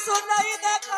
কিছু নাই দেখা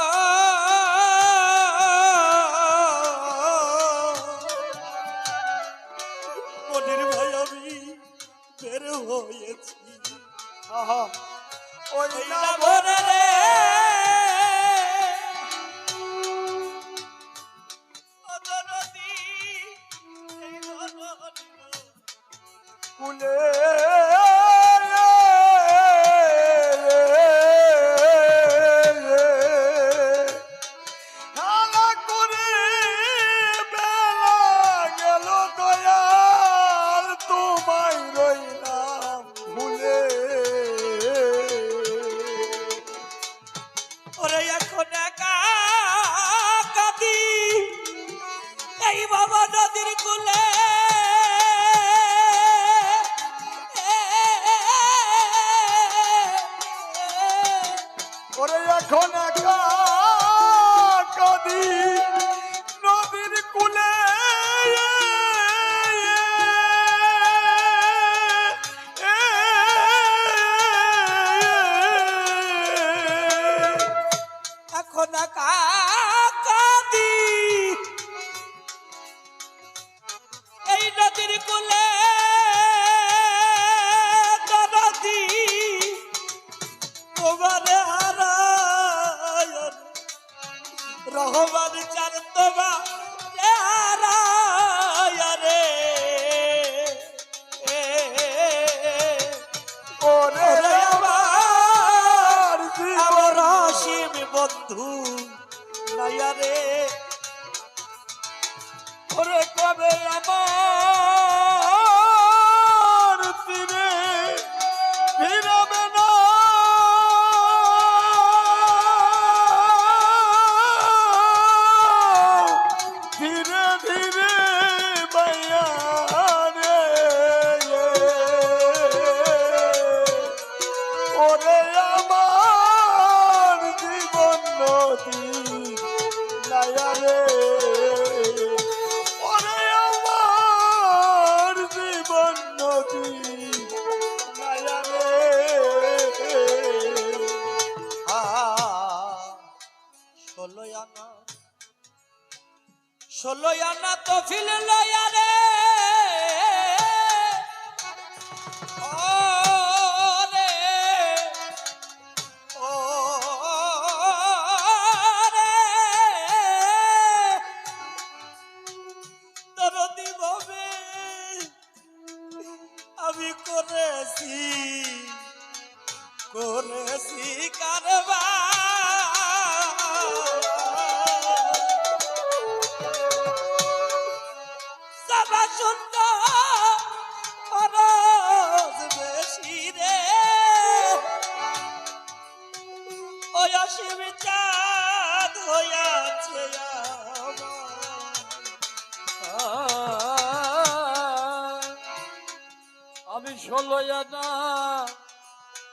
Une নাই বাবা নদীর কুলে। ওরে এখন একা নদীর কুলে। এখন একা বন্ধু নাইয়া রে। ওরে কবে আমার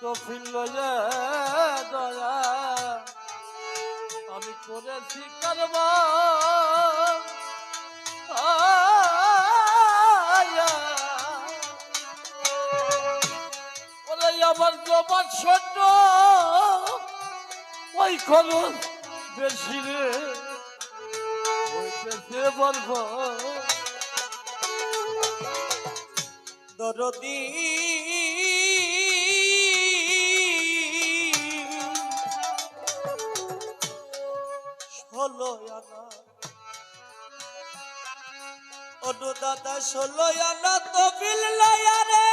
তো ফিরল দয়া। আমি করেছি। ওরে আমার জমার সৈন্য ওই খরচ বেশি রে। ওই পেছে বলব। দরদি অনু দাদা ষোলো আনা তো বিল লয়া রে।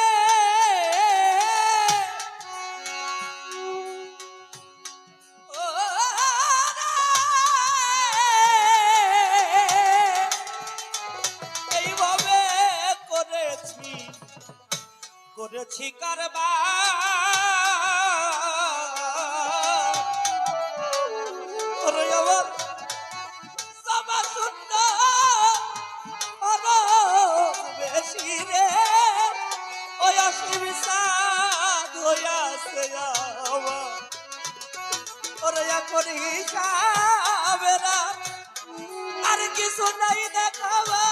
এইভাবে করেছি করেছি কারবার ওরে এখন আর কিছু নাই দেখাবা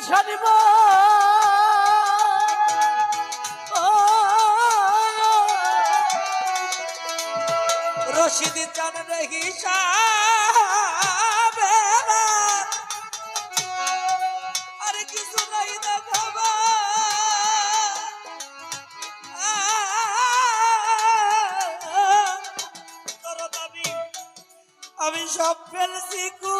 হিসাব রশিদ চান হিসাবে। আমি সব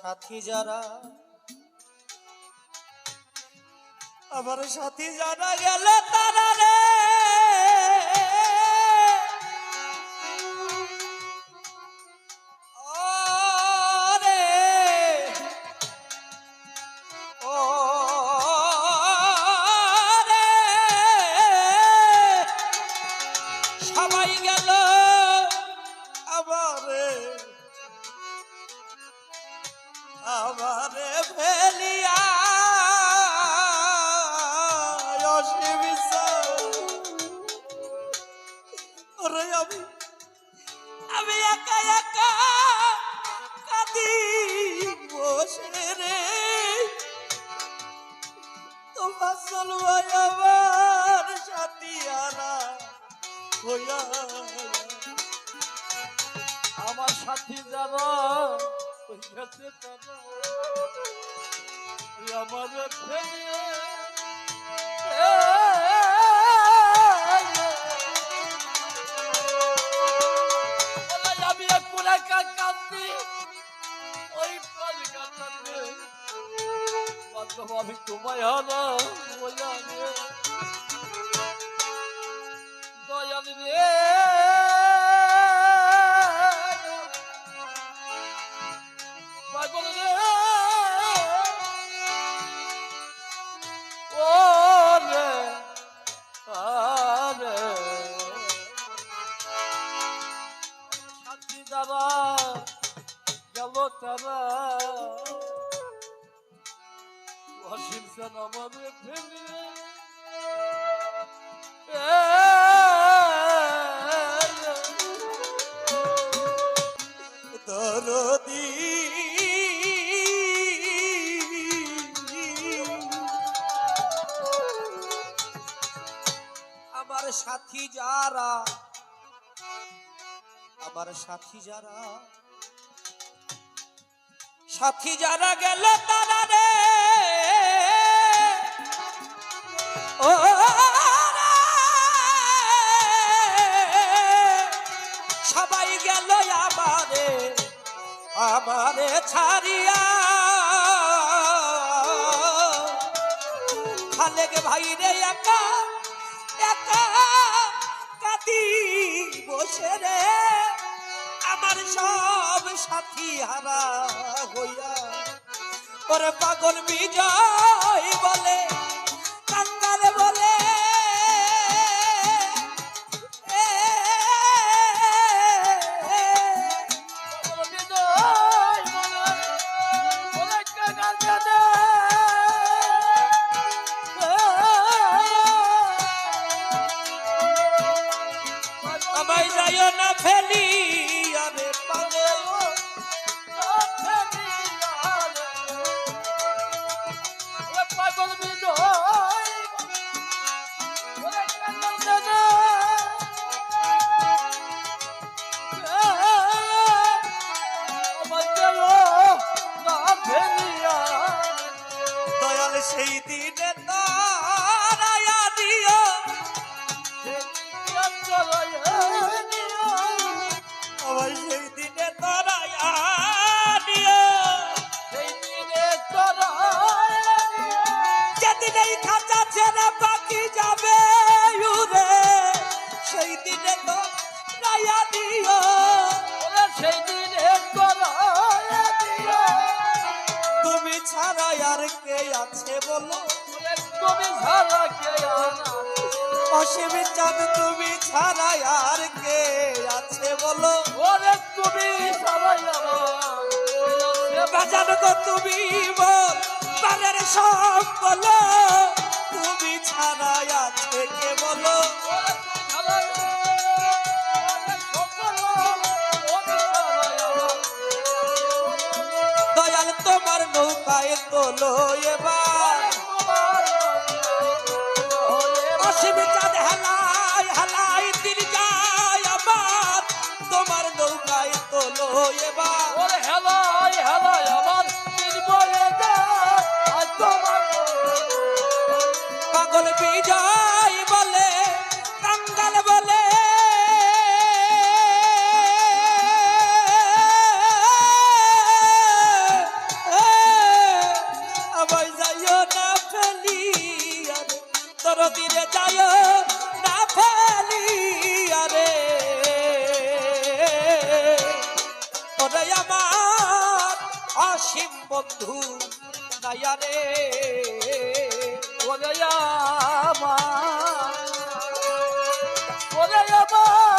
সাথী যারা আবার সাথী যারা গেলে তারা ওরে আমি আমি একা একা কাঁদি বসে রে। তোমার চলবাই আমার সাথী আনা হইয়া আমার সাথী যারা ওই গেছে তারা আমার ফেলে আমি তোমায় হারা দয়াল সাথী যারা আমার সাথী যারা সাথী যারা গেল তারা রে ও সবাই গেল আমারে আমারে ছাড়িয়া খালেক ভাই রে একা রে আমার সব সাথী হারা হইয়া। ওরে পাগল বিজয় বলে চাঁদ তুমি ছাড়া আর কে আছে বলো? তো তুমি বল বালের সব বলো। তুমি ছাড়া আছে কে বলো? দয়াল তোমার নৌকায় তোলো এবার। অসীম চাঁদ হালাই দিনে যাইও না ফেলি আরে ওরে আমার অসীম বন্ধু দয়ারে ওরে আমার ওরে আমার